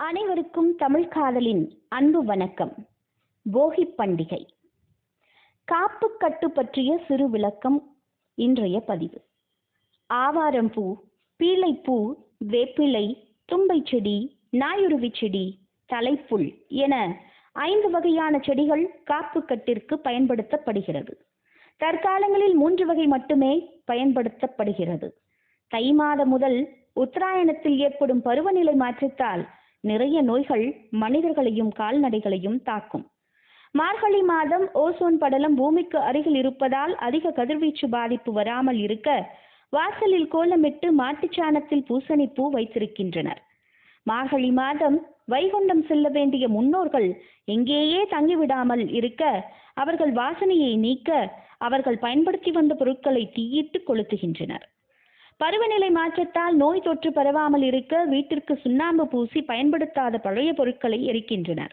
அனைவருக்கும் தமிழ் காதலின் அன்பு வணக்கம். போகி பண்டிகை. காப்பு கட்டு பற்றிய சிறு விளக்கம் இன்றைய பதிவு. ஆவாரம் பூ பீளைப்பூ வேப்பிலை தும்பை செடி நாயுருவி செடி தலைப்புல் என ஐந்து வகையான செடிகள் காப்பு கட்டிற்கு பயன்படுத்தப்படுகிறது. தற்காலங்களில் மூன்று வகை மட்டுமே பயன்படுத்தப்படுகிறது. தை மாதம் முதல் உத்தராயணத்தில் ஏற்படும் பருவநிலை மாற்றத்தால் நிறைய நோய்கள் மனிதர்களையும் கால்நடைகளையும் தாக்கும். மார்கழி மாதம் ஓசோன் படலம் பூமிக்கு அருகில் இருப்பதால் அதிக கதிர்வீச்சு பாதிப்பு வராமல் இருக்க வாசலில் கோலமிட்டு மாட்டுச்சாணத்தில் பூசணி பூ வைத்திருக்கின்றனர். மார்கழி மாதம் வைகுண்டம் செல்ல வேண்டிய முன்னோர்கள் எங்கேயே தங்கிவிடாமல் இருக்க அவர்கள் வாசனையை நீக்க அவர்கள் பயன்படுத்தி வந்த பொருட்களை தீயிட்டு கொளுத்துகின்றனர். பருவநிலை மாற்றத்தால் நோய் தொற்று பரவாமல் இருக்க வீட்டிற்கு சுண்ணாம்பு பூசி பயன்படுத்தாத பழைய பொருட்களை எரிக்கின்றனர்.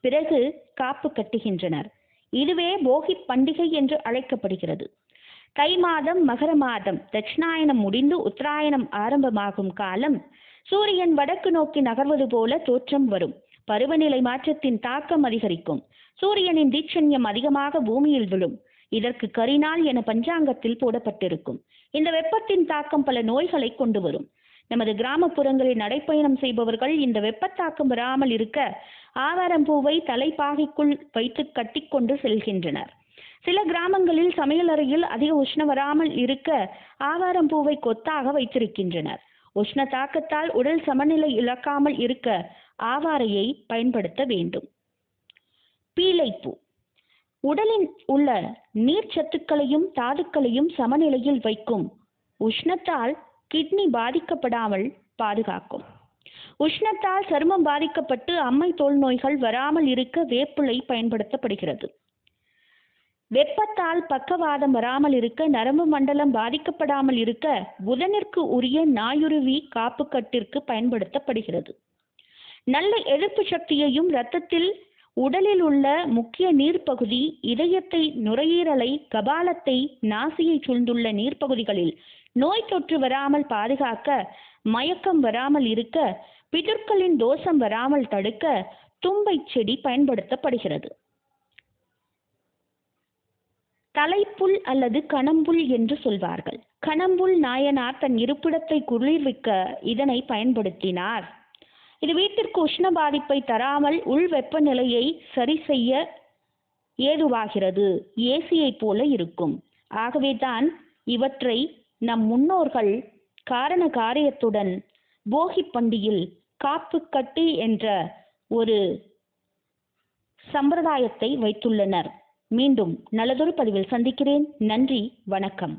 பிறகு காப்பு கட்டுகின்றனர். இதுவே போகி பண்டிகை என்று அழைக்கப்படுகிறது. தை மாதம் மகர மாதம் தட்சிணாயனம் முடிந்து உத்தராயணம் ஆரம்பமாகும் காலம் சூரியன் வடக்கு நோக்கி நகர்வது போல தோற்றம் வரும். பருவநிலை மாற்றத்தின் தாக்கம் அதிகரிக்கும். சூரியனின் தீட்சண்யம் அதிகமாக பூமியில் விழும். இதற்கு கரிநாள் என பஞ்சாங்கத்தில் போடப்பட்டிருக்கும். இந்த வெப்பத்தின் தாக்கம் பல நோய்களை கொண்டு வரும். நமது கிராமப்புறங்களில் நடைப்பயணம் செய்பவர்கள் இந்த வெப்பத்தாக்கம் வராமல் இருக்க ஆவாரம்பூவை தலைப்பாகைக்குள் வைத்து கட்டிக்கொண்டு செல்கின்றனர். சில கிராமங்களில் சமையலறையில் அதிக உஷ்ணம் வராமல் இருக்க ஆவாரம் பூவை கொத்தாக வைத்திருக்கின்றனர். உஷ்ண தாக்கத்தால் உடல் சமநிலை இழக்காமல் இருக்க ஆவாரையை பயன்படுத்த வேண்டும். பீலைப்பூ. உடலின் உள்ள நீர் சத்துக்களையும் தாதுக்களையும் சமநிலையில் வைக்கும். உஷ்ணத்தால் கிட்னி பாதிக்கப்படாமல் பாதுகாக்கும். உஷ்ணத்தால் சருமம் பாதிக்கப்பட்டு அம்மை தோல் நோய்கள் வராமல் இருக்க வேப்பிலை பயன்படுத்தப்படுகிறது. வெப்பத்தால் பக்கவாதம் வராமல் இருக்க நரம்பு மண்டலம் பாதிக்கப்படாமல் இருக்க புதனிற்கு உரிய நாயுருவி காப்புக்கட்டிற்கு பயன்படுத்தப்படுகிறது. நல்ல எதிர்ப்பு சக்தியையும் இரத்தத்தில் உடலில் உள்ள முக்கிய நீர்ப்பகுதி இதயத்தை நுரையீரலை கபாலத்தை நாசியை சூழ்ந்துள்ள நீர்ப்பகுதிகளில் நோய் தொற்று வராமல் பாதுகாக்க மயக்கம் வராமல் இருக்க பிதற்களின் தோஷம் வராமல் தடுக்க தும்பை செடி பயன்படுத்தப்படுகிறது. தலைப்புல் அல்லது கணம்புல் என்று சொல்வார்கள். கணம்புல் நாயனார் தன் இருப்பிடத்தை குளிர்விக்க இதனை பயன்படுத்தினார். இது வீட்டிற்கு உஷ்ண பாதிப்பை தராமல் உள் வெப்பநிலையை சரி செய்ய ஏதுவாகிறது? ஏசியை போல இருக்கும். ஆகவே தான் இவற்றை நம் முன்னோர்கள் காரண காரியத்துடன் போகி பண்டியில் காப்பு கட்டு என்ற ஒரு சம்பிரதாயத்தை வைத்துள்ளனர். மீண்டும் நல்லதொரு பதிவில் சந்திக்கிறேன். நன்றி. வணக்கம்.